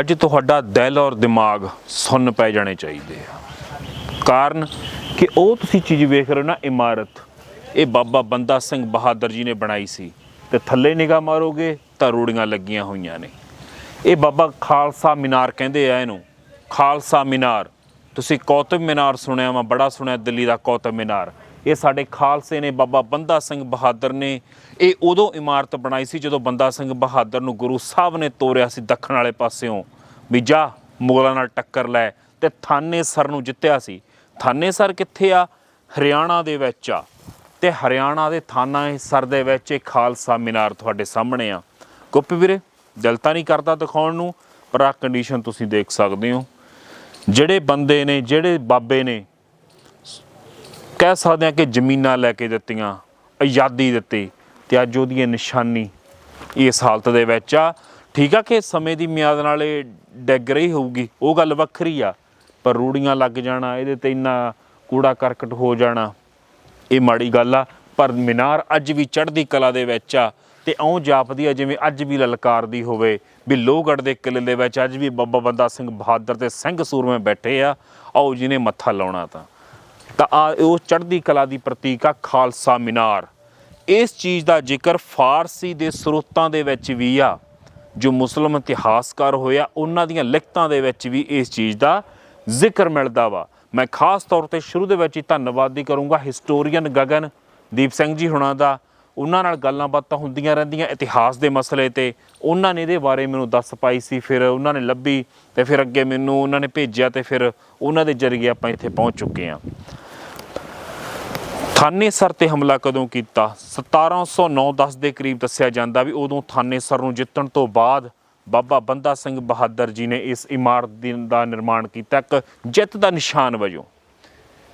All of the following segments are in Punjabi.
ਅੱਜ ਤੁਹਾਡਾ ਦਿਲ ਔਰ ਦਿਮਾਗ ਸੁੰਨ ਪੈ ਜਾਣੇ ਚਾਹੀਦੇ ਆ। ਕਾਰਨ ਕਿ ਉਹ ਤੁਸੀਂ ਚੀਜ਼ ਵੇਖ ਰਹੇ ਹੋ ਨਾ, ਇਮਾਰਤ। ਇਹ ਬਾਬਾ ਬੰਦਾ ਸਿੰਘ ਬਹਾਦਰ ਜੀ ਨੇ ਬਣਾਈ ਸੀ। ਤੇ ਥੱਲੇ ਨਿਗਾਹ ਮਾਰੋਗੇ ਤਾਂ ਰੂੜੀਆਂ ਲੱਗੀਆਂ ਹੋਈਆਂ ਨੇ। ਇਹ ਬਾਬਾ ਖਾਲਸਾ ਮੀਨਾਰ ਕਹਿੰਦੇ ਆ ਇਹਨੂੰ, ਖਾਲਸਾ ਮੀਨਾਰ। ਤੁਸੀਂ ਕੌਤਬ ਮੀਨਾਰ ਸੁਣਿਆ ਵਾ, ਬੜਾ ਸੁਣਿਆ, ਦਿੱਲੀ ਦਾ ਕੌਤਬ ਮੀਨਾਰ। ਇਹ ਸਾਡੇ ਖਾਲਸੇ ਨੇ ਬਾਬਾ ਬੰਦਾ ਸਿੰਘ ਬਹਾਦਰ ਨੇ ਇਹ ਉਦੋਂ ਇਮਾਰਤ ਬਣਾਈ ਸੀ ਜਦੋਂ ਬੰਦਾ ਸਿੰਘ ਬਹਾਦਰ ਨੂੰ ਗੁਰੂ ਸਾਹਿਬ ਨੇ ਤੋਰਿਆ ਸੀ ਦੱਖਣ ਵਾਲੇ ਪਾਸਿਓਂ। ਵੀ ਜਾ, ਮੁਗਲਾਂ ਨਾਲ ਟੱਕਰ ਲੈ ਤੇ ਥਾਨੇਸਰ ਨੂੰ ਜਿੱਤਿਆ ਸੀ। ਥਾਨੇ ਸਰ ਕਿੱਥੇ ਆ? ਹਰਿਆਣਾ ਦੇ ਵਿੱਚ ਆ। ਤੇ ਹਰਿਆਣਾ ਦੇ ਥਾਨਾਸਰ ਦੇ ਵਿੱਚ ਇਹ ਖਾਲਸਾ ਮੀਨਾਰ ਤੁਹਾਡੇ ਸਾਹਮਣੇ ਆ। ਗੁੱਪ ਵੀਰੇ, ਦਿਲ ਤਾਂ ਨਹੀਂ ਕਰਦਾ ਦਿਖਾਉਣ ਨੂੰ, ਪਰ ਆ ਕੰਡੀਸ਼ਨ ਤੁਸੀਂ ਦੇਖ ਸਕਦੇ ਹੋ। ਜਿਹੜੇ ਬੰਦੇ ਨੇ, ਜਿਹੜੇ ਬਾਬੇ ਨੇ ਕਹਿ ਸਕਦੇ ਆ ਕਿ ਜ਼ਮੀਨਾਂ ਲੈ ਕੇ ਦਿੱਤੀਆਂ, ਆਜ਼ਾਦੀ ਦਿੱਤੀ ਤੇ ਅੱਜ ਉਹਦੀ ਨਿਸ਼ਾਨੀ ਇਸ ਹਾਲਤ ਦੇ ਵਿੱਚ ਆ। ਠੀਕ ਆ ਕਿ ਸਮੇਂ ਦੀ ਮਿਆਦ ਨਾਲ ਇਹ ਡਿੱਗ ਰਹੀ ਹੋਊਗੀ, ਉਹ ਗੱਲ ਵੱਖਰੀ ਆ, ਪਰ ਰੂੜੀਆਂ ਲੱਗ ਜਾਣਾ, ਇਹਦੇ ਤੇ ਇੰਨਾ ਕੂੜਾ ਕਰਕਟ ਹੋ ਜਾਣਾ, ਇਹ ਮਾੜੀ ਗੱਲ ਆ। ਪਰ ਮੀਨਾਰ ਅੱਜ ਵੀ ਚੜ੍ਹਦੀ ਕਲਾ ਦੇ ਵਿੱਚ ਆ ਤੇ ਇਉਂ ਜਾਪਦੀ ਆ ਜਿਵੇਂ ਅੱਜ ਵੀ ਲਲਕਾਰਦੀ ਹੋਵੇ, ਵੀ ਲੋਹਗੜ੍ਹ ਦੇ ਕਿਲੇ ਦੇ ਵਿੱਚ ਅੱਜ ਵੀ ਬਾਬਾ ਬੰਦਾ ਸਿੰਘ ਬਹਾਦਰ ਤੇ ਸਿੰਘ ਸੂਰਮੇ ਬੈਠੇ ਆ, ਆਓ ਜਿਹਨੇ ਮੱਥਾ ਲਾਉਣਾ ਤਾਂ। ਤਾਂ ਆ ਉਹ ਚੜ੍ਹਦੀ ਕਲਾ ਦੀ ਪ੍ਰਤੀਕ ਆ ਖਾਲਸਾ ਮੀਨਾਰ। ਇਸ ਚੀਜ਼ ਦਾ ਜ਼ਿਕਰ ਫਾਰਸੀ ਦੇ ਸਰੋਤਾਂ ਦੇ ਵਿੱਚ ਵੀ ਆ, ਜੋ ਮੁਸਲਮ ਇਤਿਹਾਸਕਾਰ ਹੋਇਆ ਉਹਨਾਂ ਦੀਆਂ ਲਿਖਤਾਂ ਦੇ ਵਿੱਚ ਵੀ ਇਸ ਚੀਜ਼ ਦਾ ਜ਼ਿਕਰ ਮਿਲਦਾ ਵਾ। ਮੈਂ ਖਾਸ ਤੌਰ ਤੇ ਸ਼ੁਰੂ ਦੇ ਵਿੱਚ ਹੀ ਧੰਨਵਾਦ ਧੰਨਵਾਦੀ ਕਰੂੰਗਾ ਹਿਸਟੋਰੀਅਨ ਗਗਨ ਦੀਪ ਸਿੰਘ ਜੀ ਹੁਣਾਂ ਦਾ ਉਹਨਾਂ ਨਾਲ ਗੱਲਾਂ ਬਾਤਾਂ ਹੁੰਦੀਆਂ ਰਹਿੰਦੀਆਂ, ਇਤਿਹਾਸ ਦੇ ਮਸਲੇ ਤੇ। ਉਹਨਾਂ ਨੇ ਇਹਦੇ ਬਾਰੇ ਮੈਨੂੰ ਦੱਸ ਪਾਈ ਸੀ, ਫਿਰ ਉਹਨਾਂ ਨੇ ਲੱਭੀ ਤੇ ਫਿਰ ਅੱਗੇ ਮੈਨੂੰ ਉਹਨਾਂ ਨੇ ਭੇਜਿਆ ਤੇ ਫਿਰ ਉਹਨਾਂ ਦੇ ਜ਼ਰੀਏ ਆਪਾਂ ਇੱਥੇ ਪਹੁੰਚ ਚੁੱਕੇ ਹਾਂ। ਥਾਨੇਸਰ ਤੇ ਹਮਲਾ ਕਦੋਂ ਕੀਤਾ? 1709-10 ਦੇ ਕਰੀਬ ਦੱਸਿਆ ਜਾਂਦਾ ਵੀ ਉਦੋਂ ਥਾਨੇਸਰ ਨੂੰ ਜਿੱਤਣ ਤੋਂ ਬਾਅਦ ਬਾਬਾ ਬੰਦਾ ਸਿੰਘ ਬਹਾਦਰ ਜੀ ਨੇ ਇਸ ਇਮਾਰਤ ਦੀ- ਦਾ ਨਿਰਮਾਣ ਕੀਤਾ ਇੱਕ ਜਿੱਤ ਦਾ ਨਿਸ਼ਾਨ ਵਜੋਂ।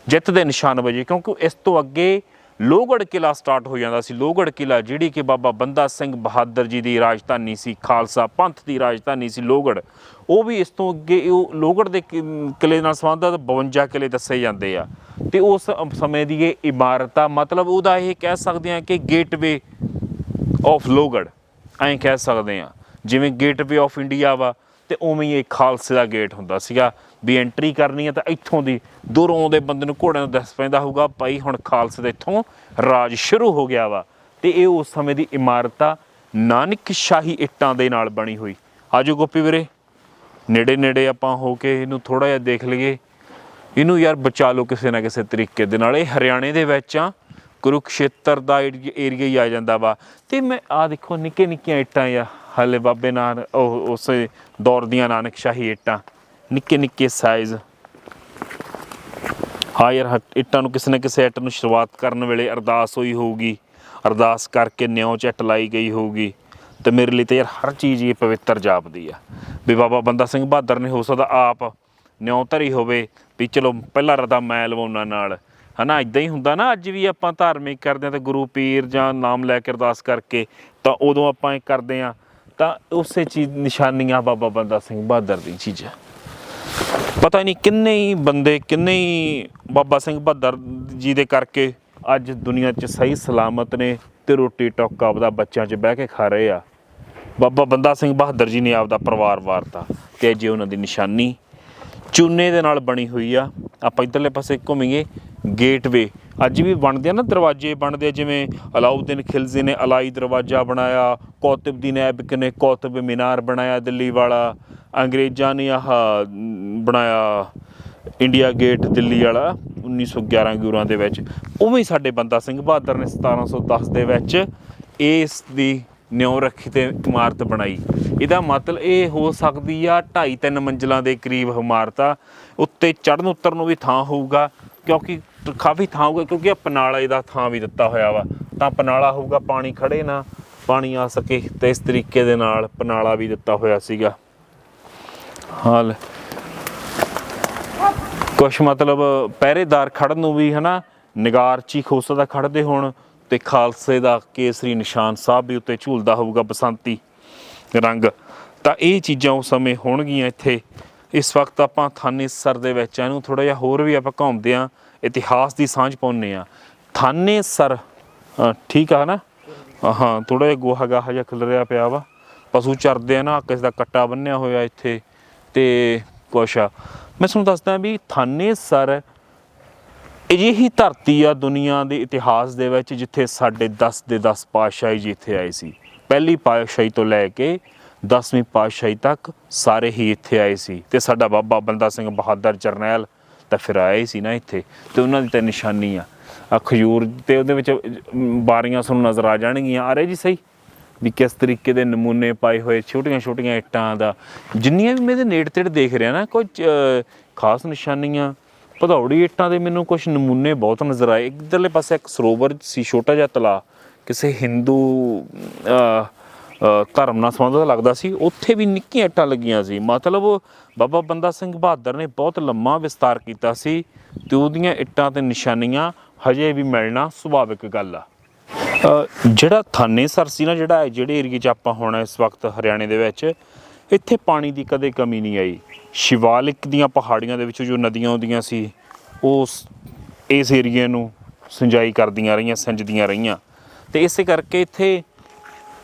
ਜਿੱਤ ਦੇ ਨਿਸ਼ਾਨ ਵਜੋਂ, ਕਿਉਂਕਿ ਇਸ ਤੋਂ ਅੱਗੇ ਲੋਹਗੜ੍ਹ ਕਿਲਾ ਸਟਾਰਟ ਹੋ ਜਾਂਦਾ ਸੀ। ਲੋਹਗੜ੍ਹ ਕਿਲਾ ਜਿਹੜੀ ਕਿ ਬਾਬਾ ਬੰਦਾ ਸਿੰਘ ਬਹਾਦਰ ਜੀ ਦੀ ਰਾਜਧਾਨੀ ਸੀ, ਖਾਲਸਾ ਪੰਥ ਦੀ ਰਾਜਧਾਨੀ ਸੀ ਲੋਹਗੜ੍ਹ। ਉਹ ਵੀ ਇਸ ਤੋਂ ਅੱਗੇ ਉਹ ਲੋਹਗੜ੍ਹ ਦੇ ਕਿ- ਕਿਲੇ ਨਾਲ ਸੰਬੰਧਿਤ 52 ਕਿਲੇ ਦੱਸੇ ਜਾਂਦੇ ਆ। ਤੇ ਉਸ ਸਮੇਂ ਦੀ ਇਹ ਇਮਾਰਤ ਆ, ਮਤਲਬ ਉਹਦਾ ਇਹ ਕਹਿ ਸਕਦੇ ਆ ਕਿ ਗੇਟਵੇ ਆਫ ਲੋਹਗੜ੍ਹ, ਐਂ ਕਹਿ ਸਕਦੇ ਆ। ਜਿਵੇਂ ਗੇਟਵੇ ਆਫ ਇੰਡੀਆ ਵਾ, ਤੇ ਉਵੇਂ ਹੀ ਇਹ ਖਾਲਸੇ ਦਾ ਗੇਟ ਹੁੰਦਾ ਸੀਗਾ। ਵੀ ਐਂਟਰੀ ਕਰਨੀ ਹੈ ਤਾਂ ਇੱਥੋਂ ਦੀ ਦੂਰੋਂ ਆਉਂਦੇ ਬੰਦੇ ਨੂੰ ਘੋੜਿਆਂ ਨੂੰ ਦੱਸ ਪੈਂਦਾ ਹੋਊਗਾ, ਭਾਈ, ਹੁਣ ਖਾਲਸੇ ਦਾ ਇੱਥੋਂ ਰਾਜ ਸ਼ੁਰੂ ਹੋ ਗਿਆ ਵਾ। ਤੇ ਇਹ ਉਸ ਸਮੇਂ ਦੀ ਇਮਾਰਤ ਆ, ਨਾਨਕ ਸ਼ਾਹੀ ਇੱਟਾਂ ਦੇ ਨਾਲ ਬਣੀ ਹੋਈ। ਆਜੋ ਗੋਪੀ ਵੀਰੇ ਨੇੜੇ ਨੇੜੇ ਆਪਾਂ ਹੋ ਕੇ ਇਹਨੂੰ ਥੋੜਾ ਜਿਹਾ ਦੇਖ ਲਈਏ। ਇਹਨੂੰ ਯਾਰ ਬਚਾ ਲਓ ਕਿਸੇ ਨਾ ਕਿਸੇ ਤਰੀਕੇ ਦੇ ਨਾਲ। ਇਹ ਹਰਿਆਣੇ ਦੇ ਵਿੱਚ ਆ, ਕੁਰੂਕਸ਼ੇਤਰ ਦਾ ਏਰੀਆ ਹੀ ਆ ਜਾਂਦਾ ਵਾ। ਤੇ ਮੈਂ ਆ ਦੇਖੋ ਨਿੱਕੇ ਨਿੱਕੀਆਂ ਇੱਟਾਂ ਆ। ਹਲੇ ਬਾਬੇ ਨਾਨ ਉਹ, ਉਸੇ ਦੌਰ ਦੀਆਂ ਨਾਨਕ ਸ਼ਾਹੀ ਇੱਟਾਂ। ਨਿੱਕੇ ਨਿੱਕੇ ਸਾਈਜ਼ ਹਾਂ ਯਾਰ ਹਟ- ਇੱਟਾਂ ਨੂੰ ਕਿਸੇ ਨਾ ਕਿਸੇ ਇੱਟ ਨੂੰ ਸ਼ੁਰੂਆਤ ਕਰਨ ਵੇਲੇ ਅਰਦਾਸ ਹੋਈ ਹੋਊਗੀ। ਅਰਦਾਸ ਕਰਕੇ ਨਿਉ ਚ ਇੱਟ ਲਾਈ ਗਈ ਹੋਊਗੀ। ਤੇ ਮੇਰੇ ਲਈ ਤੇ ਯਾਰ ਹਰ ਚੀਜ਼ ਇਹ ਪਵਿੱਤਰ ਜਾਪਦੀ ਆ। ਵੀ ਬਾਬਾ ਬੰਦਾ ਸਿੰਘ ਬਹਾਦਰ ਨੇ ਹੋ ਸਕਦਾ ਆਪ ਨਿਉ ਧਰੀ ਹੋਵੇ ਵੀ ਚਲੋ ਪਹਿਲਾ ਰਦਾ ਮੈਂ ਲਵਾਉਣਾ ਨਾਲ। ਹਨਾ ਇਦਾਂ ਹੀ ਹੁੰਦਾ ਨਾ, ਅੱਜ ਵੀ ਆਪਾਂ ਧਾਰਮਿਕ ਕਰਦੇ ਆ ਤੇ ਗੁਰੂ ਪੀਰ ਜਾਂ ਨਾਮ ਲੈ ਕੇ ਅਰਦਾਸ ਕਰਕੇ ਤਾਂ ਉਦੋਂ ਆਪਾਂ ਇਹ ਕਰਦੇ ਆ ਤਾਂ ਉਸੇ ਚੀਜ਼ ਨਿਸ਼ਾਨੀਆਂ ਬਾਬਾ ਬੰਦਾ ਸਿੰਘ ਬਹਾਦਰ ਦੀ ਚੀਜ਼। ਹੈ ਪਤਾ ਨਹੀਂ ਕਿੰਨੇ ਹੀ ਬੰਦੇ, ਕਿੰਨੇ ਹੀ ਬਾਬਾ ਸਿੰਘ ਬਹਾਦਰ ਜੀ ਦੇ ਕਰਕੇ ਅੱਜ ਦੁਨੀਆ 'ਚ ਸਹੀ ਸਲਾਮਤ ਨੇ ਤੇ ਰੋਟੀ ਟੋਕਾ ਆਪਦਾ ਬੱਚਿਆਂ 'ਚ ਬਹਿ ਕੇ ਖਾ ਰਹੇ ਆ। ਬਾਬਾ ਬੰਦਾ ਸਿੰਘ ਬਹਾਦਰ ਜੀ ਨੇ ਆਪਦਾ ਪਰਿਵਾਰ ਵਾਰਤਾ ਤੇ ਜੇ ਉਹਨਾਂ ਦੀ ਨਿਸ਼ਾਨੀ ਚੂਨੇ ਦੇ ਨਾਲ ਬਣੀ ਹੋਈ ਆ। ਆਪਾਂ ਇਧਰਲੇ ਪਾਸੇ ਘੁੰਮੀਏ। ਗੇਟਵੇ ਅੱਜ ਵੀ ਬਣਦੇ ਆ ਨਾ ਦਰਵਾਜ਼ੇ, ਬਣਦੇ ਜਿਵੇਂ ਅਲਾਉਦੀਨ ਖਿਲਜ਼ੀ ਨੇ ਅਲਾਈ ਦਰਵਾਜ਼ਾ ਬਣਾਇਆ ਕੌਤਬਦੀਨ ਐਬਕ ਨੇ ਕੌਤਬ ਮੀਨਾਰ ਬਣਾਇਆ ਦਿੱਲੀ ਵਾਲਾ, ਅੰਗਰੇਜ਼ਾਂ ਨੇ ਆਹ ਬਣਾਇਆ ਇੰਡੀਆ ਗੇਟ ਦਿੱਲੀ ਵਾਲਾ 1911 ਗੁਰਾਂ ਦੇ ਵਿੱਚ। ਉਵੇਂ ਹੀ ਸਾਡੇ ਬੰਦਾ ਸਿੰਘ ਬਹਾਦਰ ਨੇ 1710 ਦੇ ਵਿੱਚ ਇਸ ਦੀ ਨਿਉ ਰੱਖੀ ਤੇ ਇਮਾਰਤ ਬਣਾਈ। ਇਹਦਾ ਮਤਲਬ ਇਹ ਹੋ ਸਕਦੀ ਆ 2.5 3 ਮੰਜ਼ਲਾਂ ਦੇ ਕਰੀਬ ਇਮਾਰਤ ਆ। ਉੱਤੇ ਚੜਨ ਉਤਰਨ ਨੂੰ ਵੀ ਥਾਂ ਹੋਊਗਾ, ਕਿਉਂਕਿ ਕਾਫੀ ਥਾਂ ਹੋਊਗਾ, ਕਿਉਂਕਿ ਇਹ ਪਨਾਲਾ ਇਹਦਾ ਥਾਂ ਵੀ ਦਿੱਤਾ ਹੋਇਆ ਵਾ। ਤਾਂ ਪਨਾਲਾ ਹੋਊਗਾ, ਪਾਣੀ ਖੜੇ ਨਾ, ਪਾਣੀ ਆ ਸਕੇ ਤੇ ਇਸ ਤਰੀਕੇ ਦੇ ਨਾਲ ਪਨਾਲਾ ਵੀ ਦਿੱਤਾ ਹੋਇਆ ਸੀਗਾ। ਹਾਲ। ਕੁਛ ਮਤਲਬ ਪਹਿਰੇਦਾਰ ਖੜਨ ਨੂੰ ਵੀ ਹਨਾ, ਨਿਗਾਰ ਚੀ ਖੋਸਾ ਦਾ ਖੜਦੇ ਹੋਣ ਤੇ ਖਾਲਸੇ ਦਾ ਕੇਸਰੀ ਨਿਸ਼ਾਨ ਸਾਹਿਬ ਵੀ ਉੱਤੇ ਝੂਲਦਾ ਹੋਊਗਾ ਬਸੰਤੀ ਰੰਗ। ਤਾਂ ਇਹ ਚੀਜ਼ਾਂ ਉਸ ਸਮੇਂ ਹੋਣਗੀਆਂ ਇੱਥੇ। ਇਸ ਵਕਤ ਆਪਾਂ ਥਾਨੇਸਰ ਦੇ ਵਿੱਚ ਇਹਨੂੰ ਥੋੜਾ ਜਿਹਾ ਹੋਰ ਵੀ ਆਪਾਂ ਘੁੰਮਦੇ ਆ ਇਤਿਹਾਸ ਦੀ ਸਾਂਝ ਪਾਉਂਦੇ ਆ ਥਾਨੇਸਰ ਅ, ਠੀਕ ਆ ਨਾ? ਹਾਂ ਥੋੜਾ ਜਿਹਾ ਗੋਹਾ ਗਾਹਾ ਜਿਹਾ ਖਿਲ ਰਿਹਾ ਪਿਆ ਵਾ। ਪਸ਼ੂ ਚਰਦੇ ਆ ਨਾ ਕਿਸੇ ਦਾ ਕੱਟਾ ਬੰਨਿਆ ਹੋਇਆ ਇੱਥੇ ਤੇ ਕੁਛ ਆ। ਮੈਂ ਤੁਹਾਨੂੰ ਦੱਸਦਾ ਵੀ ਥਾਨੇਸਰ ਅਜਿਹੀ ਧਰਤੀ ਆ ਦੁਨੀਆ ਦੇ ਇਤਿਹਾਸ ਦੇ ਵਿੱਚ ਜਿੱਥੇ ਸਾਡੇ 10 ਦੇ 10 ਪਾਤਸ਼ਾਹੀ ਜੀ ਇੱਥੇ ਆਏ ਸੀ। ਪਹਿਲੀ ਪਾਤਸ਼ਾਹੀ ਤੋਂ ਲੈ ਕੇ 10ਵੀਂ ਪਾਤਸ਼ਾਹੀ ਤੱਕ ਸਾਰੇ ਹੀ ਇੱਥੇ ਆਏ ਸੀ ਤੇ ਸਾਡਾ ਬਾਬਾ ਬੰਦਾ ਸਿੰਘ ਬਹਾਦਰ ਜਰਨੈਲ ਤਾਂ ਫਿਰ ਆਏ ਹੀ ਸੀ ਨਾ ਇੱਥੇ ਤੇ ਉਹਨਾਂ ਦੀ ਤਾਂ ਨਿਸ਼ਾਨੀ ਆ। ਆ ਖਜੂਰ ਤੇ ਉਹਦੇ ਵਿੱਚ ਬਾਰੀਆਂ ਤੁਹਾਨੂੰ ਨਜ਼ਰ ਆ ਜਾਣਗੀਆਂ। ਆ ਰਹੇ ਜੀ ਸਹੀ? ਵੀ ਕਿਸ ਤਰੀਕੇ ਦੇ ਨਮੂਨੇ ਪਾਏ ਹੋਏ ਛੋਟੀਆਂ ਛੋਟੀਆਂ ਇੱਟਾਂ ਦਾ। ਜਿੰਨੀਆਂ ਵੀ ਮੈਂ ਦੇ ਨੇੜੇ ਤੇੜੇ ਦੇਖ ਰਿਹਾ ਨਾ ਕੋਈ ਖਾਸ ਨਿਸ਼ਾਨੀਆਂ ਭਦੌੜੀ ਇੱਟਾਂ ਦੇ ਮੈਨੂੰ ਕੁਝ ਨਮੂਨੇ ਬਹੁਤ ਨਜ਼ਰ ਆਏ। ਇੱਧਰਲੇ ਪਾਸੇ ਇੱਕ ਸਰੋਵਰ ਸੀ ਛੋਟਾ ਜਿਹਾ ਤਲਾ। ਕਿਸੇ ਹਿੰਦੂ ਧਰਮ ਨਾਲ ਸੰਬੰਧਿਤ ਲੱਗਦਾ ਸੀ। ਉੱਥੇ ਵੀ ਨਿੱਕੀਆਂ ਇੱਟਾਂ ਲੱਗੀਆਂ ਸੀ। ਮਤਲਬ ਬਾਬਾ ਬੰਦਾ ਸਿੰਘ ਬਹਾਦਰ ਨੇ ਬਹੁਤ ਲੰਮਾ ਵਿਸਤਾਰ ਕੀਤਾ ਸੀ ਤੇ ਉਹਦੀਆਂ ਇੱਟਾਂ ਤੇ ਨਿਸ਼ਾਨੀਆਂ ਹਜੇ ਵੀ ਮਿਲਣਾ ਸੁਭਾਵਿਕ ਗੱਲ ਆ। ਅ, ਜਿਹੜਾ ਥਾਨੇਸਰ ਸੀ ਨਾ ਜਿਹੜਾ ਜਿਹੜੇ ਏਰੀਏ 'ਚ ਆਪਾਂ ਹੁਣ ਇਸ ਵਕਤ ਹਰਿਆਣੇ ਦੇ ਵਿੱਚ ਇੱਥੇ ਪਾਣੀ ਦੀ ਕਦੇ ਕਮੀ ਨਹੀਂ ਆਈ। ਸ਼ਿਵਾਲਿਕ ਦੀਆਂ ਪਹਾੜੀਆਂ ਦੇ ਵਿੱਚੋਂ ਜੋ ਨਦੀਆਂ ਆਉਂਦੀਆਂ ਸੀ, ਉਹ ਇਸ ਏਰੀਏ ਨੂੰ ਸਿੰਜਾਈ ਕਰਦੀਆਂ ਰਹੀਆਂ, ਸਿੰਜਦੀਆਂ ਰਹੀਆਂ। ਤੇ ਇਸੇ ਕਰਕੇ ਇੱਥੇ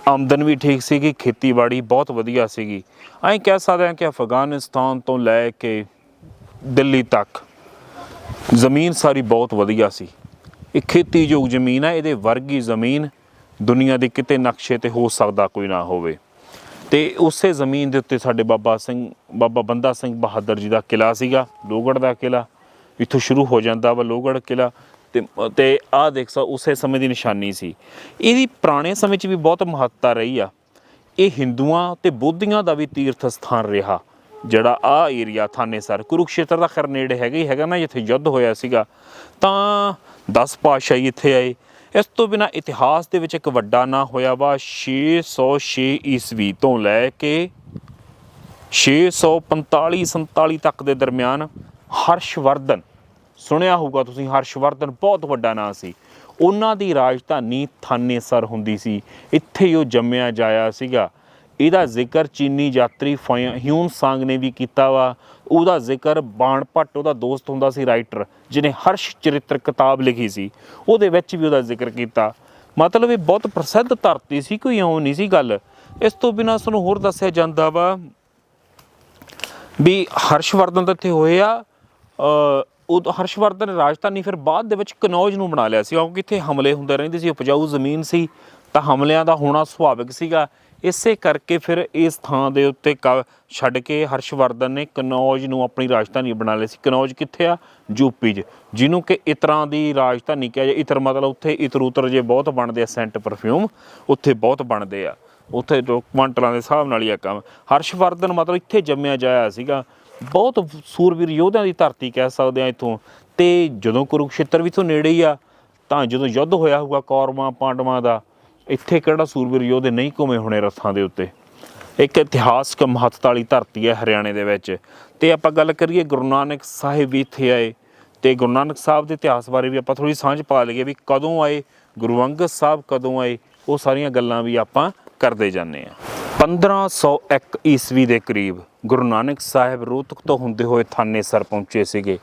ਆਮਦਨ ਵੀ ਠੀਕ ਸੀਗੀ, ਖੇਤੀਬਾੜੀ ਬਹੁਤ ਵਧੀਆ ਸੀਗੀ। ਐਂ ਕਹਿ ਸਕਦੇ ਹਾਂ ਕਿ ਅਫਗਾਨਿਸਤਾਨ ਤੋਂ ਲੈ ਕੇ ਦਿੱਲੀ ਤੱਕ ਜ਼ਮੀਨ ਸਾਰੀ ਬਹੁਤ ਵਧੀਆ ਸੀ। ਇਹ ਖੇਤੀਯੋਗ ਜ਼ਮੀਨ ਹੈ ਇਹਦੇ ਵਰਗੀ ਜ਼ਮੀਨ ਦੁਨੀਆ ਦੇ ਕਿਤੇ ਨਕਸ਼ੇ ਤੇ ਹੋ ਸਕਦਾ ਕੋਈ ਨਾ ਹੋਵੇ। ਤੇ ਉਸੇ ਜ਼ਮੀਨ ਦੇ ਉੱਤੇ ਸਾਡੇ ਬਾਬਾ ਸਿੰਘ, ਬਾਬਾ ਬੰਦਾ ਸਿੰਘ ਬਹਾਦਰ ਜੀ ਦਾ ਕਿਲਾ ਸੀਗਾ, ਲੋਹਗੜ੍ਹ ਦਾ ਕਿਲਾ ਇੱਥੋਂ ਸ਼ੁਰੂ ਹੋ ਜਾਂਦਾ ਵਾ ਲੋਹਗੜ੍ਹ ਕਿਲਾ ਤੇ ਤੇ ਆਹ ਦੇਖ ਸੋ, ਉਸੇ ਸਮੇਂ ਦੀ ਨਿਸ਼ਾਨੀ ਸੀ। ਇਹਦੀ ਪੁਰਾਣੇ ਸਮੇਂ 'ਚ ਵੀ ਬਹੁਤ ਮਹੱਤਤਾ ਰਹੀ ਆ। ਇਹ ਹਿੰਦੂਆਂ ਤੇ ਬੋਧੀਆਂ ਦਾ ਵੀ ਤੀਰਥ ਸਥਾਨ ਰਿਹਾ, ਜਿਹੜਾ ਆ ਏਰੀਆ ਥਾਨੇਸਰ ਕੁਰੂਕਸ਼ੇਤਰ ਦਾ ਖਰ ਨੇੜੇ ਹੈਗਾ ਹੀ ਹੈਗਾ ਨਾ, ਜਿੱਥੇ ਯੁੱਧ ਹੋਇਆ ਸੀਗਾ। ਤਾਂ 10 ਪਾਤਸ਼ਾਹੀ ਇੱਥੇ ਆਏ ਇਸ ਤੋਂ ਬਿਨਾ ਇਤਿਹਾਸ ਦੇ ਵਿੱਚ ਇੱਕ ਵੱਡਾ ਨਾਂ ਹੋਇਆ ਵਾ 606 ਈਸਵੀ ਤੋਂ ਲੈ ਕੇ 645 47 ਤੱਕ ਦੇ ਦਰਮਿਆਨ ਹਰਸ਼ਵਰਧਨ, ਸੁਣਿਆ ਹੋਊਗਾ ਤੁਸੀਂ, ਹਰਸ਼ਵਰਧਨ ਬਹੁਤ ਵੱਡਾ ਨਾਂ ਸੀ। ਉਹਨਾਂ ਦੀ ਰਾਜਧਾਨੀ ਥਾਨੇਸਰ ਹੁੰਦੀ ਸੀ। ਇੱਥੇ ਹੀ ਉਹ ਜੰਮਿਆ ਜਾਇਆ ਸੀਗਾ। ਇਹਦਾ ਜ਼ਿਕਰ ਚੀਨੀ ਯਾਤਰੀ ਫਾਇ- ਹਿਊਨ ਸਾਂਗ ਨੇ ਵੀ ਕੀਤਾ ਵਾ। ਉਹਦਾ ਜ਼ਿਕਰ ਬਾਣ ਭੱਟ, ਉਹਦਾ ਦੋਸਤ ਹੁੰਦਾ ਸੀ ਰਾਈਟਰ ਜਿਹਨੇ ਹਰਸ਼ ਚਰਿੱਤਰ ਕਿਤਾਬ ਲਿਖੀ ਸੀ, ਉਹਦੇ ਵਿੱਚ ਵੀ ਉਹਦਾ ਜ਼ਿਕਰ ਕੀਤਾ। ਮਤਲਬ ਇਹ ਬਹੁਤ ਪ੍ਰਸਿੱਧ ਧਰਤੀ ਸੀ, ਕੋਈ ਇਉਂ ਨਹੀਂ ਸੀ ਗੱਲ। ਇਸ ਤੋਂ ਬਿਨਾਂ ਸਾਨੂੰ ਹੋਰ ਦੱਸਿਆ ਜਾਂਦਾ ਵਾ ਵੀ ਹਰਸ਼ਵਰਧਨ ਤਾਂ ਇੱਥੇ ਹੋਏ ਆ। ਉਹ ਹਰਸ਼ਵਰਧਨ ਰਾਜਧਾਨੀ ਫਿਰ ਬਾਅਦ ਦੇ ਵਿੱਚ ਕਨੌਜ ਨੂੰ ਬਣਾ ਲਿਆ ਸੀ, ਕਿਉਂਕਿ ਇੱਥੇ ਹਮਲੇ ਹੁੰਦੇ ਰਹਿੰਦੇ ਸੀ, ਉਪਜਾਊ ਜ਼ਮੀਨ ਸੀ, ਤਾਂ ਹਮਲਿਆਂ ਦਾ ਹੋਣਾ ਸੁਭਾਵਿਕ ਸੀਗਾ। ਇਸੇ ਕਰਕੇ ਫਿਰ ਇਸ ਥਾਂ ਦੇ ਉੱਤੇ ਕ- ਛੱਡ ਕੇ ਹਰਸ਼ਵਰਧਨ ਨੇ ਕਨੌਜ ਨੂੰ ਆਪਣੀ ਰਾਜਧਾਨੀ ਬਣਾ ਲਿਆ ਸੀ। ਕਨੌਜ ਕਿੱਥੇ ਆ? ਯੂਪੀ 'ਚ। ਜਿਹਨੂੰ ਕਿ ਇਤਰਾਂ ਦੀ ਰਾਜਧਾਨੀ ਕਿਹਾ ਜਾਂਦਾ ਇਤਰ ਮਤਲਬ ਉੱਥੇ ਇਤਰ ਉਤਰ ਜੇ ਬਹੁਤ ਬਣਦੇ ਆ, ਸੈਂਟ ਪਰਫਿਊਮ, ਉੱਥੇ ਬਹੁਤ ਬਣਦੇ ਆ। ਉੱਥੇ ਜੋ ਕੁਆਂਟਲਾਂ ਦੇ ਹਿਸਾਬ ਨਾਲ ਹੀ ਆ ਕੰਮ। ਹਰਸ਼ਵਰਧਨ ਮਤਲਬ ਇੱਥੇ ਜੰਮਿਆ ਜਾਇਆ ਸੀਗਾ। ਬਹੁਤ ਸੂਰਵੀਰ ਯੋਧਿਆਂ ਦੀ ਧਰਤੀ ਕਹਿ ਸਕਦੇ ਆ ਇੱਥੋਂ। ਤੇ ਜਦੋਂ ਕੁਰੂਕਸ਼ੇਤਰ ਵੀ ਤੋਂ ਨੇੜੇ ਹੀ ਆ, ਤਾਂ ਜਦੋਂ ਯੁੱਧ ਹੋਇਆ ਹੋਊਗਾ ਕੌਰਵਾਂ, ਪਾਂਡਵਾਂ ਦਾ ਇੱਥੇ ਕਿਹੜਾ ਸੂਰਵੀਰ ਯੋਧੇ ਨਹੀਂ ਘੁੰਮੇ ਹੋਣੇ ਰੱਥਾਂ ਦੇ ਉੱਤੇ? ਇੱਕ ਇਤਿਹਾਸਕ ਮਹੱਤਤਾ ਵਾਲੀ ਧਰਤੀ ਹੈ ਹਰਿਆਣੇ ਦੇ ਵਿੱਚ। ਤੇ ਆਪਾਂ ਗੱਲ ਕਰੀਏ ਗੁਰੂ ਨਾਨਕ ਸਾਹਿਬ ਵੀ ਇੱਥੇ ਆਏ। ਤੇ ਗੁਰੂ ਨਾਨਕ ਸਾਹਿਬ ਦੇ ਇਤਿਹਾਸ ਬਾਰੇ ਵੀ ਆਪਾਂ ਥੋੜੀ ਸਾਂਝ ਪਾ ਲਈਏ ਵੀ ਕਦੋਂ ਆਏ, ਗੁਰੂ ਅੰਗਦ ਸਾਹਿਬ ਕਦੋਂ ਆਏ, ਉਹ ਸਾਰੀਆਂ ਗੱਲਾਂ ਵੀ ਆਪਾਂ ਕਰਦੇ ਜਾਂਦੇ ਆ 1501 ਈਸਵੀ ਦੇ ਕਰੀਬ ਗੁਰੂ ਨਾਨਕ ਸਾਹਿਬ ਰੋਹਤਕ ਤੋਂ ਹੁੰਦੇ ਹੋਏ ਥਾਨੇਸਰ ਪਹੁੰਚੇ ਸੀਗੇ।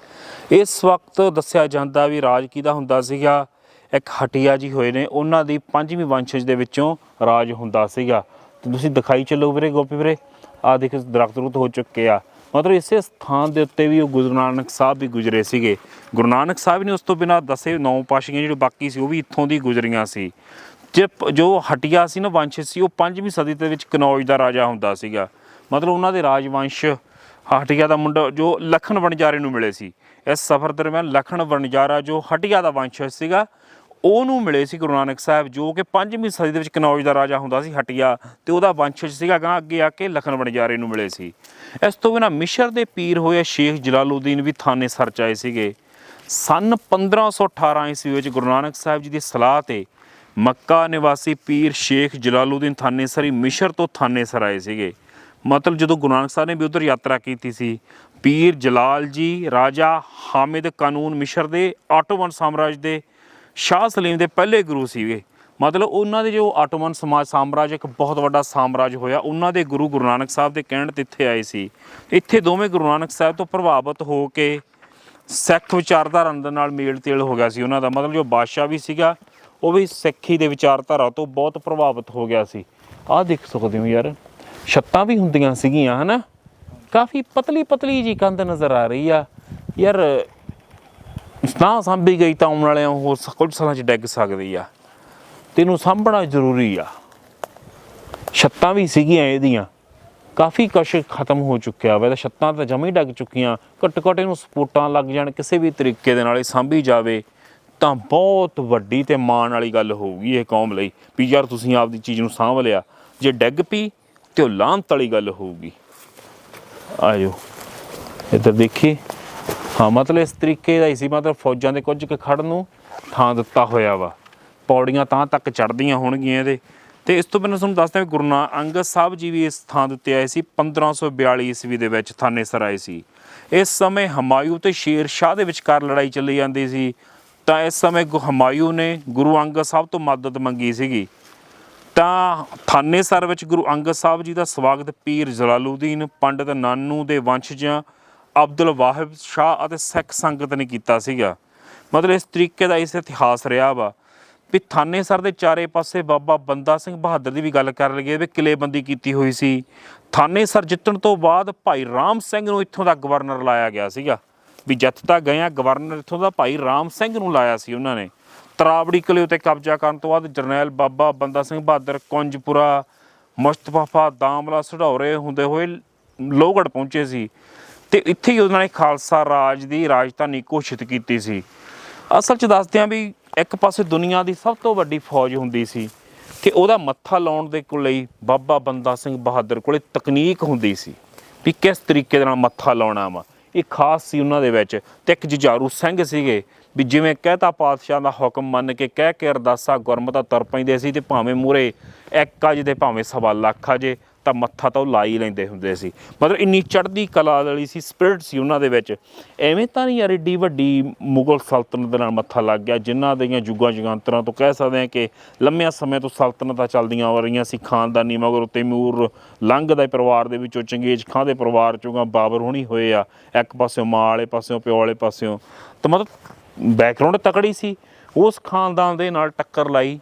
ਇਸ ਵਕਤ ਦੱਸਿਆ ਜਾਂਦਾ ਵੀ ਰਾਜ ਕਿਹਦਾ ਹੁੰਦਾ ਸੀਗਾ? ਇੱਕ ਹਟਿਆ ਜੀ ਹੋਏ ਨੇ, ਉਹਨਾਂ ਦੀ ਪੰਜਵੀਂ ਵੰਸ਼ਜ ਦੇ ਵਿੱਚੋਂ ਰਾਜ ਹੁੰਦਾ ਸੀਗਾ। ਤੇ ਤੁਸੀਂ ਦਿਖਾਈ ਚੱਲੋ ਵੀਰੇ, ਗੋਪੀ ਵੀਰੇ। ਆ ਦੇਖ, ਦਰਖਤ ਰੁੱਤ ਹੋ ਚੁੱਕੇ ਆ। ਮਤਲਬ ਇਸੇ ਸਥਾਨ ਦੇ ਉੱਤੇ ਵੀ ਉਹ ਗੁਰੂ ਨਾਨਕ ਸਾਹਿਬ ਵੀ ਗੁਜਰੇ ਸੀਗੇ। ਗੁਰੂ ਨਾਨਕ ਸਾਹਿਬ ਨੇ ਉਸ ਤੋਂ ਬਿਨਾਂ ਦਸੇ ਨੌ ਪਾਸ਼ੀਆਂ ਜਿਹੜੇ ਬਾਕੀ ਸੀ, ਉਹ ਵੀ ਇੱਥੋਂ ਦੀ ਗੁਜ਼ਰੀਆਂ ਸੀ। ਜੇ ਪ- ਜੋ ਹਟਿਆ ਸੀ ਨਾ ਵੰਸ਼ ਸੀ, ਉਹ 5ਵੀਂ ਸਦੀ ਦੇ ਵਿੱਚ ਕਨੌਜ ਦਾ ਰਾਜਾ ਹੁੰਦਾ ਸੀਗਾ। ਮਤਲਬ ਉਹਨਾਂ ਦੇ ਰਾਜਵੰਸ਼, ਹਟਿਆ ਦਾ ਮੁੰਡਾ, ਜੋ ਲਖਣ ਵਣਜਾਰੇ ਨੂੰ ਮਿਲੇ ਸੀ। ਇਸ ਸਫ਼ਰ ਦਰਮਿਆਨ ਲਖਣ ਵਣਜਾਰਾ ਜੋ ਹਟਿਆ ਦਾ ਵੰਸ਼ ਸੀਗਾ ਉਹਨੂੰ ਮਿਲੇ ਸੀ ਗੁਰੂ ਨਾਨਕ ਸਾਹਿਬ, ਜੋ ਕਿ 5ਵੀਂ ਸਦੀ ਦੇ ਵਿੱਚ ਕਨੌਜ ਦਾ ਰਾਜਾ ਹੁੰਦਾ ਸੀ, ਹਟਿਆ, ਤੇ ਉਹਦਾ ਵੰਸ਼ਜ ਸੀਗਾ ਗਾਂ ਅੱਗੇ ਆ ਕੇ ਲਖਨ ਵਣਜਾਰੇ ਨੂੰ ਮਿਲੇ ਸੀ। ਇਸ ਤੋਂ ਬਿਨਾਂ ਮਿਸ਼ਰ ਦੇ ਪੀਰ ਹੋਏ ਸ਼ੇਖ ਜਲਾਲਉਦੀਨ ਵੀ ਥਾਨੇ ਸਰ 'ਚ ਆਏ ਸੀਗੇ। ਸਨ 1518 ਈਸਵੀ ਵਿੱਚ ਗੁਰੂ ਨਾਨਕ ਸਾਹਿਬ ਜੀ ਦੀ ਸਲਾਹ ਤੇ ਮੱਕਾ ਨਿਵਾਸੀ ਪੀਰ ਸ਼ੇਖ ਜਲਾਲਉਦੀਨ ਥਾਨੇਸਰੀ ਮਿਸ਼ਰ ਤੋਂ ਥਾਨੇਸਰ ਆਏ ਸੀਗੇ। ਮਤਲਬ ਜਦੋਂ ਗੁਰੂ ਨਾਨਕ ਸਾਹਿਬ ਨੇ ਵੀ ਉਧਰ ਯਾਤਰਾ ਕੀਤੀ ਸੀ, ਪੀਰ ਜਲਾਲ ਜੀ ਰਾਜਾ ਹਾਮਿਦ ਕਾਨੂੰਨ ਮਿਸ਼ਰ ਦੇ ਆਟੋਮਨ ਸਾਮਰਾਜ ਦੇ ਸ਼ਾਹ ਸਲੀਮ ਦੇ ਪਹਿਲੇ ਗੁਰੂ ਸੀਗੇ। ਮਤਲਬ ਉਹਨਾਂ ਦੇ ਜੋ ਆਟੋਮਨ ਸਮਾਜ ਸਾਮਰਾਜ, ਇੱਕ ਬਹੁਤ ਵੱਡਾ ਸਾਮਰਾਜ ਹੋਇਆ, ਉਹਨਾਂ ਦੇ ਗੁਰੂ ਗੁਰੂ ਨਾਨਕ ਸਾਹਿਬ ਦੇ ਕਹਿਣ ਤੇ ਇੱਥੇ ਆਏ ਸੀ। ਇੱਥੇ ਦੋਵੇਂ ਗੁਰੂ ਨਾਨਕ ਸਾਹਿਬ ਤੋਂ ਪ੍ਰਭਾਵਿਤ ਹੋ ਕੇ ਸਿੱਖ ਵਿਚਾਰਧਾਰਾ ਦੇ ਨਾਲ ਮੇਲ ਤੇਲ ਹੋ ਗਿਆ ਸੀ ਉਹਨਾਂ ਦਾ। ਮਤਲਬ ਜੋ ਬਾਦਸ਼ਾਹ ਵੀ ਸੀਗਾ, ਉਹ ਵੀ ਸਿੱਖੀ ਦੇ ਵਿਚਾਰਧਾਰਾ ਤੋਂ ਬਹੁਤ ਪ੍ਰਭਾਵਿਤ ਹੋ ਗਿਆ ਸੀ। ਆਹ ਦੇਖ ਸਕਦੇ ਹੋ ਯਾਰ, ਛੱਤਾਂ ਵੀ ਹੁੰਦੀਆਂ ਸੀਗੀਆਂ, ਹਨਾ? ਕਾਫੀ ਪਤਲੀ ਪਤਲੀ ਜੀ ਕੰਧ ਨਜ਼ਰ ਆ ਰਹੀ ਆ। ਯਾਰ ਨਾ ਸਾਂਭੀ ਗਈ ਤਾਂ ਆਉਣ ਵਾਲਿਆਂ ਹੋਰ ਸ- ਕੁਝ ਸਾਲਾਂ ਚ ਡਿੱਗ ਸਕਦੀ ਆ। ਤੇ ਇਹਨੂੰ ਸਾਂਭਣਾ ਜ਼ਰੂਰੀ ਆ। ਛੱਤਾਂ ਵੀ ਸੀਗੀਆਂ ਇਹਦੀਆਂ। ਕਾਫੀ ਕੁਛ ਖਤਮ ਹੋ ਚੁੱਕਿਆ ਵਾ, ਇਹਦਾ ਛੱਤਾਂ ਤਾਂ ਜਮਾ ਹੀ ਡੱਗ ਚੁੱਕੀਆਂ। ਘੱਟ ਘੱਟ ਇਹਨੂੰ ਸਪੋਰਟਾਂ ਲੱਗ ਜਾਣ, ਕਿਸੇ ਵੀ ਤਰੀਕੇ ਦੇ ਨਾਲ ਇਹ ਸਾਂਭੀ ਜਾਵੇ, ਤਾਂ ਬਹੁਤ ਵੱਡੀ ਤੇ ਮਾਣ ਵਾਲੀ ਗੱਲ ਹੋਊਗੀ ਇਹ ਕੌਮ ਲਈ, ਵੀ ਯਾਰ ਤੁਸੀਂ ਆਪਦੀ ਚੀਜ਼ ਨੂੰ ਸਾਂਭ ਲਿਆ। ਜੇ ਡਿੱਗ ਪਈ, ਤੇ ਉਹ ਲਾਂਤ ਵਾਲੀ ਗੱਲ ਹੋਊਗੀ। ਆਜੋ, ਇੱਧਰ ਦੇਖੀ ਹਾਂ, ਮਤਲਬ ਇਸ ਤਰੀਕੇ ਦਾ ਹੀ ਸੀ, ਮਤਲਬ ਫੌਜਾਂ ਦੇ ਕੁਝ ਕੁ ਖੜਨ ਨੂੰ ਥਾਂ ਦਿੱਤਾ ਹੋਇਆ ਵਾ। ਪੌੜੀਆਂ ਤਾਂ ਤੱਕ ਚੜਦੀਆਂ ਹੋਣਗੀਆਂ ਇਹਦੇ। ਤੇ ਇਸ ਤੋਂ ਬਿਨਾਂ ਤੁਹਾਨੂੰ ਦੱਸਦਾ ਵੀ ਗੁਰੂ ਨਾਨਕ ਅੰਗਦ ਸਾਹਿਬ ਜੀ ਵੀ ਇਸ ਥਾਂ ਦੇ ਉੱਤੇ ਆਏ ਸੀ 1542 ਈਸਵੀ ਦੇ ਵਿੱਚ ਥਾਨੇਸਰ ਆਏ ਸੀ। ਇਸ ਸਮੇਂ ਹਮਾਯੂ ਤੇ ਸ਼ੇਰ ਸ਼ਾਹ ਦੇ ਵਿਚਕਾਰ ਲੜਾਈ ਚੱਲੀ ਜਾਂਦੀ ਸੀ। ਤਾਂ ਇਸ ਸਮੇਂ ਗੁ- ਹਮਾਯੂ ਨੇ ਗੁਰੂ ਅੰਗਦ ਸਾਹਿਬ ਤੋਂ ਮਦਦ ਮੰਗੀ ਸੀਗੀ। ਤਾਂ ਥਾਨੇਸਰ ਵਿੱਚ ਗੁਰੂ ਅੰਗਦ ਸਾਹਿਬ ਜੀ ਦਾ ਸਵਾਗਤ ਪੀਰ ਜਲਾਲੂਦੀਨ ਪੰਡਤ ਨਾਨੂ ਦੇ ਵੰਸ਼ਜਾਂ ਅਬਦੁਲ ਵਾਹਿਬ ਸ਼ਾਹ ਅਤੇ ਸਿੱਖ ਸੰਗਤ ਨੇ ਕੀਤਾ ਸੀਗਾ। ਮਤਲਬ ਇਸ ਤਰੀਕੇ ਦਾ ਇਸ ਇਤਿਹਾਸ ਰਿਹਾ ਵਾ। ਵੀ ਥਾਨੇ ਸਰ ਦੇ ਚਾਰੇ ਪਾਸੇ ਬਾਬਾ ਬੰਦਾ ਸਿੰਘ ਬਹਾਦਰ ਦੀ ਵੀ ਗੱਲ ਕਰ ਲਈਏ ਵੀ ਕਿਲੇਬੰਦੀ ਕੀਤੀ ਹੋਈ ਸੀ। ਥਾਨੇਸਰ ਜਿੱਤਣ ਤੋਂ ਬਾਅਦ ਭਾਈ ਰਾਮ ਸਿੰਘ ਨੂੰ ਇੱਥੋਂ ਦਾ ਗਵਰਨਰ ਲਾਇਆ ਗਿਆ ਸੀਗਾ। ਵੀ ਜਿੱਤ ਤਾਂ ਗਏ ਆ, ਗਵਰਨਰ ਇੱਥੋਂ ਦਾ ਭਾਈ ਰਾਮ ਸਿੰਘ ਨੂੰ ਲਾਇਆ ਸੀ ਉਹਨਾਂ ਨੇ। ਤਰਾਵੜੀ ਕਿਲੇ ਉਤੇ ਕਬਜ਼ਾ ਕਰਨ ਤੋਂ ਬਾਅਦ ਜਰਨੈਲ ਬਾਬਾ ਬੰਦਾ ਸਿੰਘ ਬਹਾਦਰ ਕੁੰਜਪੁਰਾ, ਮੁਸਤਫਾ, ਦਾਮਲਾ, ਸੁਢੌਰੇ ਹੁੰਦੇ ਹੋਏ ਲੋਹਗੜ੍ਹ ਪਹੁੰਚੇ ਸੀ। ਤੇ ਇੱਥੇ ਹੀ ਉਹਨਾਂ ਨੇ ਖਾਲਸਾ ਰਾਜ ਦੀ ਰਾਜਧਾਨੀ ਘੋਸ਼ਿਤ ਕੀਤੀ ਸੀ। ਅਸਲ 'ਚ ਦੱਸਦੇ ਆ ਵੀ ਇੱਕ ਪਾਸੇ ਦੁਨੀਆ ਦੀ ਸਭ ਤੋਂ ਵੱਡੀ ਫੌਜ ਹੁੰਦੀ ਸੀ ਤੇ ਉਹਦਾ ਮੱਥਾ ਲਾਉਣ ਦੇ ਲਈ ਬਾਬਾ ਬੰਦਾ ਸਿੰਘ ਬਹਾਦਰ ਕੋਲੇ ਤਕਨੀਕ ਹੁੰਦੀ ਸੀ ਵੀ ਕਿਸ ਤਰੀਕੇ ਦੇ ਨਾਲ ਮੱਥਾ ਲਾਉਣਾ ਵਾ। ਇਹ ਖਾਸ ਸੀ ਉਹਨਾਂ ਦੇ ਵਿੱਚ ਤੇ ਇੱਕ ਜੁਝਾਰੂ ਸਿੰਘ ਸੀਗੇ ਵੀ ਜਿਵੇਂ ਕਹਿਤਾ ਪਾਤਸ਼ਾਹ ਦਾ ਹੁਕਮ ਮੰਨ ਕੇ ਕਹਿ ਕੇ ਅਰਦਾਸਾ ਗੁਰਮਤਾ ਤਰ ਪੈਂਦੇ ਸੀ ਤੇ ਭਾਵੇਂ ਮੂਰੇ ਇੱਕ ਅਜ ਦੇ ਭਾਵੇਂ ਸਵਾ ਲੱਖ ਆ ਜੇ। ਤਾਂ ਮੱਥਾ ਤਾਂ ਉਹ ਲਾ ਹੀ ਲੈਂਦੇ ਹੁੰਦੇ ਸੀ। ਮਤਲਬ ਇੰਨੀ ਚੜ੍ਹਦੀ ਕਲਾ ਵਾਲੀ ਸੀ ਸਪਿਰਿਟ ਸੀ ਉਹਨਾਂ ਦੇ ਵਿੱਚ। ਐਵੇਂ ਤਾਂ ਨਹੀਂ ਯਾਰ ਏਡੀ ਵੱਡੀ ਮੁਗਲ ਸਲਤਨਤ ਦੇ ਨਾਲ ਮੱਥਾ ਲੱਗ ਗਿਆ, ਜਿਨ੍ਹਾਂ ਦੀਆਂ ਜੁਗਾਂ ਜੁਗਾਂਤਰਾਂ ਤੋਂ ਕਹਿ ਸਕਦੇ ਹਾਂ ਕਿ ਲੰਮਿਆਂ ਸਮੇਂ ਤੋਂ ਸਲਤਨਤਾਂ ਚੱਲਦੀਆਂ ਆ ਰਹੀਆਂ ਸੀ, ਖਾਨਦਾਨੀ ਮਗਰ ਤੈਮੂਰ ਲੰਘ ਦੇ ਪਰਿਵਾਰ ਦੇ ਵਿੱਚੋਂ, ਚੰਗੇਜ਼ ਖਾਂ ਦੇ ਪਰਿਵਾਰ ਚੋਂ ਗਾ ਬਾਬਰ ਹੋਣੀ ਹੋਏ ਆ, ਇੱਕ ਪਾਸਿਓਂ ਮਾਂ ਵਾਲੇ ਪਾਸਿਓਂ, ਪਿਓ ਵਾਲੇ ਪਾਸਿਓਂ। ਤਾਂ ਮਤਲਬ ਬੈਕਗ੍ਰਾਉਂਡ ਤਕੜੀ ਸੀ। ਉਸ ਖਾਨਦਾਨ ਦੇ ਨਾਲ ਟੱਕਰ ਲਾਈ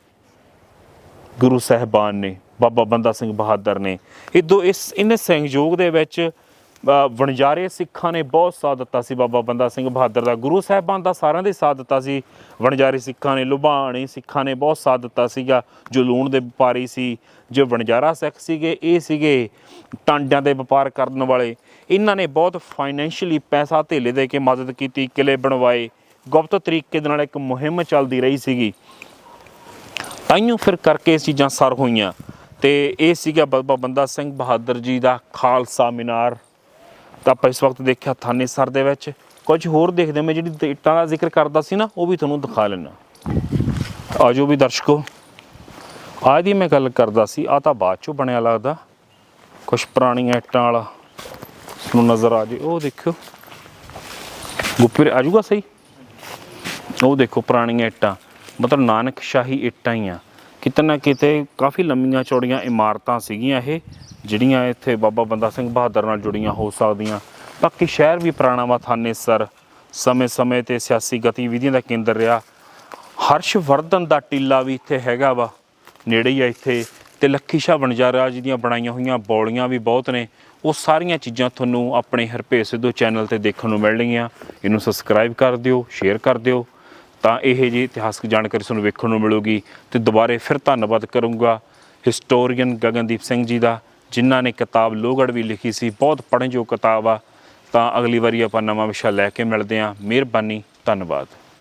ਗੁਰੂ ਸਾਹਿਬਾਨ ਨੇ। ਬਾਬਾ ਬੰਦਾ ਸਿੰਘ ਬਹਾਦਰ ਨੇ। ਇਦੋਂ ਇਸ ਇਹਨੇ ਸਹਿਯੋਗ ਦੇ ਵਿੱਚ ਵਣਜਾਰੇ ਸਿੱਖਾਂ ਨੇ ਬਹੁਤ ਸਾਥ ਦਿੱਤਾ ਸੀ ਬਾਬਾ ਬੰਦਾ ਸਿੰਘ ਬਹਾਦਰ ਦਾ। ਗੁਰੂ ਸਾਹਿਬਾਨ ਦਾ ਸਾਰਿਆਂ ਦੇ ਸਾਥ ਦਿੱਤਾ ਸੀ। ਵਣਜਾਰੇ ਸਿੱਖਾਂ ਨੇ ਲੁਬਾਣੀ ਸਿੱਖਾਂ ਨੇ ਬਹੁਤ ਸਾਥ ਦਿੱਤਾ ਸੀਗਾ। ਜੋ ਲੂਣ ਦੇ ਵਪਾਰੀ ਸੀ, ਜੋ ਵਣਜਾਰਾ ਸਿੱਖ ਸੀਗੇ, ਇਹ ਸੀਗੇ ਟਾਂਡਿਆਂ ਦੇ ਵਪਾਰ ਕਰਨ ਵਾਲੇ। ਇਹਨਾਂ ਨੇ ਬਹੁਤ ਫਾਈਨੈਂਸ਼ੀਅਲੀ ਪੈਸਾ ਧੇਲੇ ਦੇ ਕੇ ਮਦਦ ਕੀਤੀ, ਕਿਲੇ ਬਣਵਾਏ। ਗੁਪਤ ਤਰੀਕੇ ਦੇ ਨਾਲ ਇੱਕ ਮੁਹਿੰਮ ਚੱਲਦੀ ਰਹੀ ਸੀਗੀ। ਤਾਈਓ ਫਿਰ ਕਰਕੇ ਇਹ ਚੀਜ਼ਾਂ ਸਰ ਹੋਈਆਂ। ਤੇ ਇਹ ਸੀਗਾ ਬਾਬਾ ਬੰਦਾ ਸਿੰਘ ਬਹਾਦਰ ਜੀ ਦਾ ਖਾਲਸਾ ਮੀਨਾਰ। ਤਾਂ ਆਪਾਂ ਇਸ ਵਕਤ ਦੇਖਿਆ ਥਾਨੇ ਸਰ ਦੇ ਵਿੱਚ। ਕੁਝ ਹੋਰ ਦੇਖਦੇ ਮੈਂ ਜਿਹੜੀ ਇੱਟਾਂ ਦਾ ਜ਼ਿਕਰ ਕਰਦਾ ਸੀ ਨਾ, ਉਹ ਵੀ ਤੁਹਾਨੂੰ ਦਿਖਾ ਲੈਣਾ ਆਜੋ ਵੀ ਦਰਸ਼ਕੋ, ਆਹ ਦੀ ਮੈਂ ਗੱਲ ਕਰਦਾ ਸੀ ਆ ਤਾਂ ਬਾਅਦ ਚੋਂ ਬਣਿਆ ਲੱਗਦਾ। ਕੁਝ ਪੁਰਾਣੀਆਂ ਇੱਟਾਂ ਵਾਲਾ, ਤੁਹਾਨੂੰ ਨਜ਼ਰ ਆ ਜੇ, ਉਹ ਦੇਖਿਓ। ਗੁੱਪੇ ਆ ਜਾਊਗਾ ਸਹੀ? ਉਹ ਦੇਖੋ ਪੁਰਾਣੀਆਂ ਇੱਟਾਂ, ਮਤਲਬ ਨਾਨਕ ਸ਼ਾਹੀ ਇੱਟਾਂ ਹੀ ਆ। ਕਿਤੇ ਨਾ ਕਿਤੇ ਕਾਫੀ ਲੰਮੀਆਂ ਚੌੜੀਆਂ ਇਮਾਰਤਾਂ ਸੀਗੀਆਂ ਇਹ, ਜਿਹੜੀਆਂ ਇੱਥੇ ਬਾਬਾ ਬੰਦਾ ਸਿੰਘ ਬਹਾਦਰ ਨਾਲ ਜੁੜੀਆਂ ਹੋ ਸਕਦੀਆਂ। ਬਾਕੀ ਸ਼ਹਿਰ ਵੀ ਪੁਰਾਣਾ ਵਾ ਥਾਨੇਸਰ ਸਮੇਂ-ਸਮੇਂ ਤੇ ਸਿਆਸੀ ਗਤੀਵਿਧੀਆਂ ਦਾ ਕੇਂਦਰ ਰਿਹਾ। ਹਰਸ਼ਵਰਧਨ ਦਾ ਟੀਲਾ ਵੀ ਇੱਥੇ ਹੈਗਾ ਵਾ। ਨੇੜੇ ਹੀ ਆ ਇੱਥੇ। ਤੇ ਲੱਖੀ ਸ਼ਾਹ ਬਣਜਾਰਾ ਜੀ ਦੀਆਂ ਬਣਾਈਆਂ ਹੋਈਆਂ ਬੌਲੀਆਂ ਵੀ ਬਹੁਤ ਨੇ। ਉਹ ਸਾਰੀਆਂ ਚੀਜ਼ਾਂ ਤੁਹਾਨੂੰ ਆਪਣੇ ਹਰਪੇਸ਼ ਸਿੱਧੂ ਚੈਨਲ ਤੇ ਦੇਖਣ ਨੂੰ ਮਿਲਣਗੀਆਂ। ਇਹਨੂੰ ਸਬਸਕ੍ਰਾਈਬ ਕਰ ਦਿਓ ਸ਼ੇਅਰ ਕਰ ਦਿਓ। ਤਾਂ ਇਹ ਜੀ ਇਤਿਹਾਸਕ ਜਾਣਕਾਰੀ ਤੁਹਾਨੂੰ ਵੇਖਣ ਨੂੰ ਮਿਲੂਗੀ ਤੇ ਦੁਬਾਰੇ ਫਿਰ ਧੰਨਵਾਦ ਕਰੂੰਗਾ ਹਿਸਟੋਰੀਅਨ ਗਗਨਦੀਪ ਸਿੰਘ ਜੀ ਦਾ, ਜਿਨ੍ਹਾਂ ਨੇ ਕਿਤਾਬ ਲੋਹਗੜ੍ਹ ਵੀ ਲਿਖੀ ਸੀ, ਬਹੁਤ ਪੜ੍ਹਨ ਯੋਗ ਕਿਤਾਬ ਆ। ਤਾਂ ਅਗਲੀ ਵਾਰੀ ਆਪਾਂ ਨਵਾਂ ਵਿਸ਼ਾ ਲੈ ਕੇ ਮਿਲਦੇ ਹਾਂ। ਮਿਹਰਬਾਨੀ, ਧੰਨਵਾਦ।